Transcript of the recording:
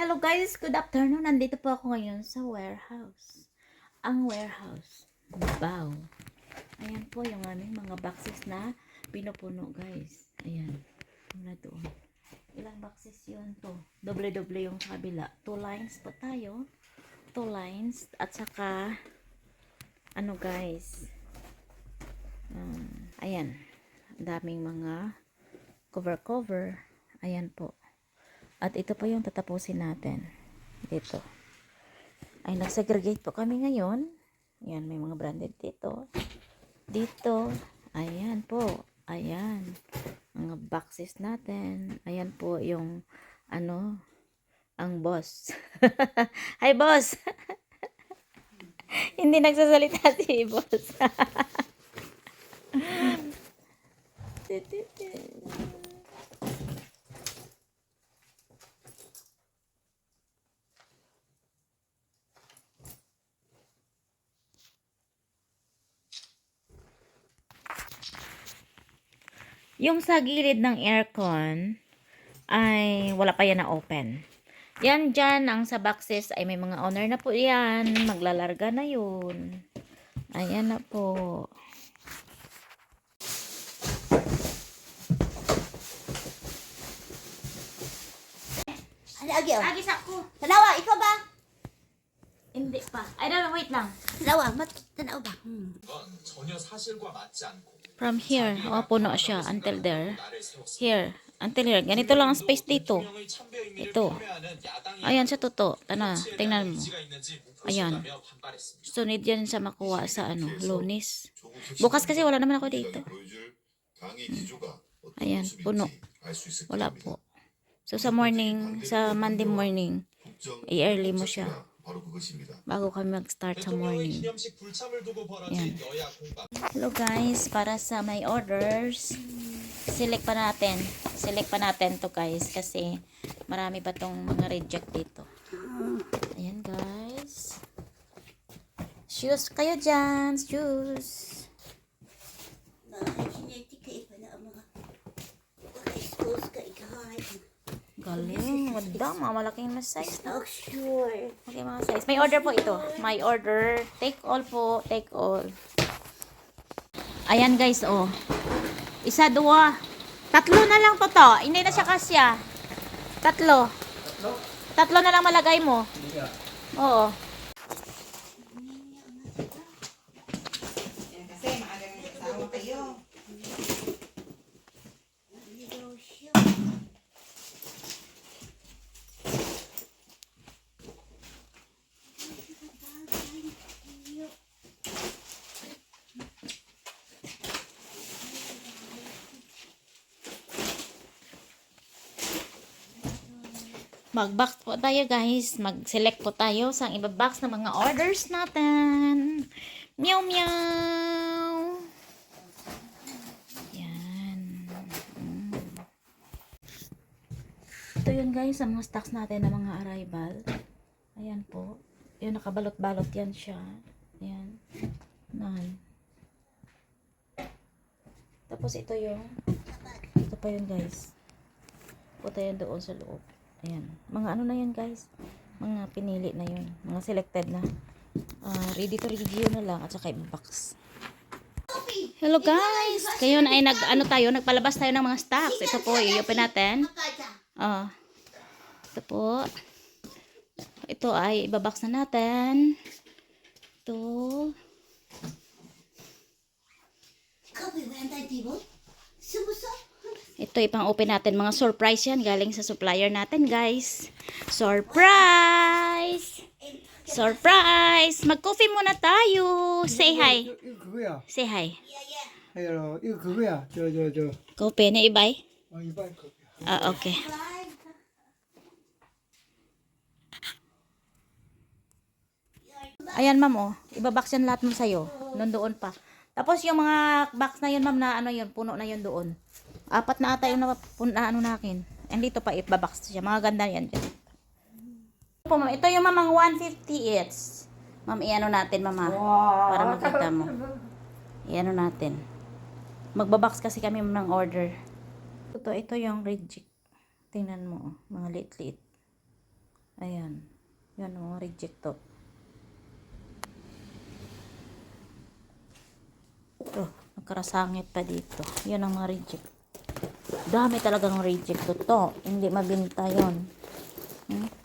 Hello guys, good afternoon. Nandito po ako ngayon sa warehouse. Ang warehouse. Wow. Ayan po yung aming mga boxes na pinupuno guys. Ayan. Mula doon. Ilang boxes yun to? Doble-doble yung kabila. Two lines pa tayo. Two lines. At saka, ano guys. Um, ayan. Daming mga cover-cover. Ayan po. At ito pa yung tatapusin natin. Dito. Ay, nagsegregate po kami ngayon. Ayan, may mga branded dito. Dito. Ayan po. Ayan. Mga boxes natin. Ayan po yung, ano, ang boss. Hi, boss! Hindi nagsasalita si boss. Yung sa gilid ng aircon ay wala pa yan na open. Yan dyan, ang sa boxes ay may mga owner na po yan. Maglalarga na yun. Ayan na po. Ano agi oh? Agis ako. Tanawa, ikaw ba? Hindi pa. Ay, no, wait lang. Tanawa, mat tanaw ba? Hmm. 건 전혀 사실과 맞지 않고 From here, puno siya until there. Here, until here. Ganito lang ang space dito. Ito. Ayan sa toto. Tana, tingnan mo. Ayan. So, need yan sa makuha sa ano, lunis. Bukas kasi wala naman ako dito. Hmm. Ayan, puno. Wala po. So, sa morning, sa Monday morning, i-early mo siya. Bago kami mag-start sa 대통령의 morning. 기념식 불참을 두고 벌어진 Yan. 여야 공방. Hello guys, para sa my orders, select pa natin. Select pa natin to guys kasi marami pa tong mga reject dito. Ayan guys. Shoes kayo dyan, shoes. Nakakasinetika iba na ang mga Naka-schools ka ikahay. Galing, wala, mga malaking na size. Not sure. Okay, mga size. May order po ito. My order. Take all po. Take all. Ayan guys, oh. Isa, dua. Tatlo na lang po to. Hindi na siya kasya. Tatlo. Tatlo na lang malagay mo. Oo. Mag-box po tayo guys. Mag-select po tayo sa iba-box na mga orders natin. Meow meow. Yan. Mm. Ito yun guys, ang mga stocks natin na mga arrival. Ayan po. Yun, nakabalot-balot yan siya. Ayan. Nan. Tapos ito yung ito pa yun guys. Punta yan doon sa loob. Ayan. Mga ano na yan guys. Mga pinili na yun. Mga selected na. Ah, ready to review na lang at saka i-box. Hello guys! Ngayon ay nag ano tayo, nagpalabas tayo ng mga stocks. Ito po, i-open natin. Ah. ito po. Ito ay ibabox na natin. Ito. Yung tibo? Sumuso? Ito, ipang-open natin. Mga surprise yan. Galing sa supplier natin, guys. Surprise! Surprise! Mag-coffee muna tayo. Say hi. Say hi. Hello. Korea. Jo. Coffee na ibay? Ah, okay. Ayan, ma'am, oh. Ibabox yan lahat mo sa'yo. Nandoon pa. Tapos yung mga box na yun, ma'am, na ano yun, puno na yun doon. Apat na ata yung na, pun- na ano nakin. And dito pa, ibabox siya. Mga ganda yan dyan. Po, ma'am. Ito yung mamang 150 each. Ma'am, iano natin, mama. Para makita mo. Iano natin. Magbabox kasi kami ng order. Ito, ito yung reject. Tingnan mo, oh. mga liit-liit. Ayan. Yan mga reject to. Ito, nagkarasangit pa dito. Yan ang mga reject. Dami talagang reject to. Hindi mabinta yon. Hmm?